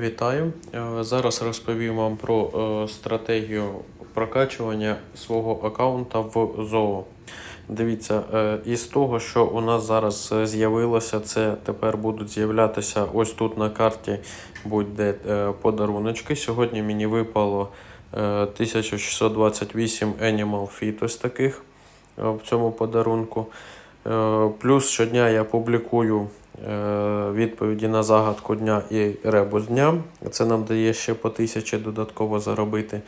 Вітаю. Е, Зараз розповім вам про е, стратегію прокачування свого аккаунта в ЗОО. Дивіться, е, із того, що у нас зараз з'явилося, це тепер будуть з'являтися ось тут на карті буде е, подаруночки. Сьогодні мені випало е, 1628 Animal Feet ось таких в цьому подарунку. Плюс щодня я публікую відповіді на загадку дня і ребус дня. Це нам дає ще по тисячі додатково заробити.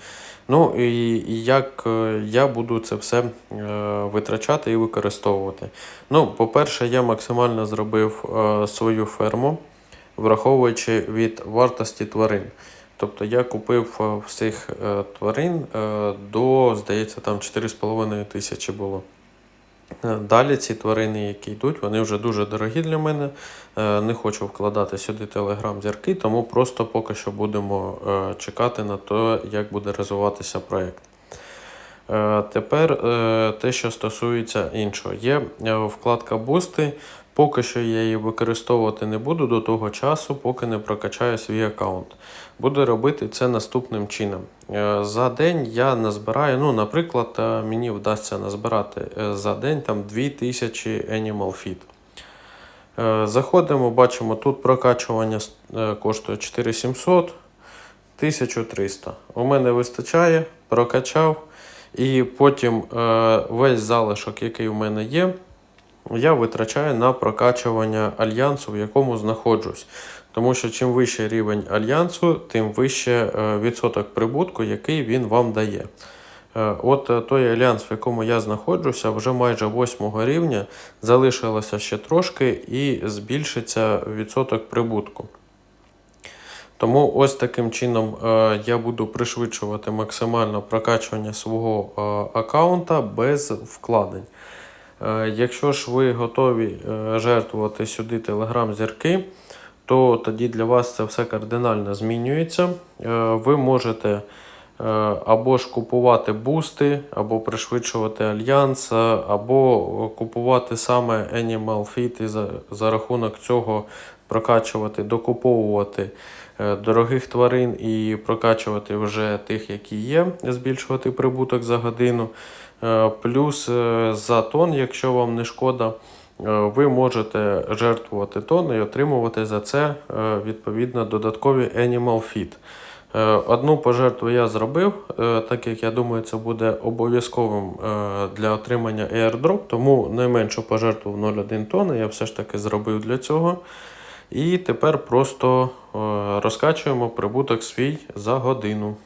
Ну і як е, я буду це все е, витрачати і використовувати. Ну, по-перше, я максимально зробив е, свою ферму, враховуючи від вартості тварин. Тобто я купив е, всіх е, тварин е, до, здається, там 4,5 тисячі було. Е, Далі ці тварини, які йдуть, вони вже дуже дорогі для мене. Е, Не хочу вкладати сюди телеграм-зірки, тому просто поки що будемо е, чекати на те, як буде розвиватися проєкт. Тепер те, що стосується іншого, є вкладка Бусти. Поки що я її використовувати не буду до того часу, поки не прокачаю свій аккаунт. Буду робити це наступним чином. Е, За день я назбираю, ну, наприклад, е, мені вдасться назбирати е, за день там 2000 Animal Feed. Заходимо, бачимо, тут прокачування коштує 4700, 1300. У мене вистачає, прокачав. І потім весь залишок, який у мене є, я витрачаю на прокачування альянсу, в якому знаходжусь. Тому що чим вищий рівень альянсу, тим вище е, відсоток прибутку, який він вам дає. Е, От е, той альянс, в якому я знаходжуся, вже майже 8 рівня, залишилося ще трошки і збільшиться відсоток прибутку. Тому ось таким чином я буду пришвидшувати максимально прокачування свого аккаунта без вкладень. Е, якщо ж ви готові е, жертвувати сюди телеграм-зірки, то тоді для вас це все кардинально змінюється. Е, ви можете або ж купувати бусти, або пришвидшувати альянс, або купувати саме Animal Fit і за, за рахунок цього прокачувати, докуповувати е, дорогих тварин і прокачувати вже тих, які є, збільшувати прибуток за годину. Е, Плюс е, за тон, якщо вам не шкода, ви можете жертвувати тон і отримувати за це відповідно додаткові Animal Feed. Одну пожертву я зробив, так як я думаю, це буде обов'язковим для отримання airdrop, тому найменшу пожертву в 0,1 тонни я все ж таки зробив для цього. І тепер просто е, розкачуємо прибуток свій за годину.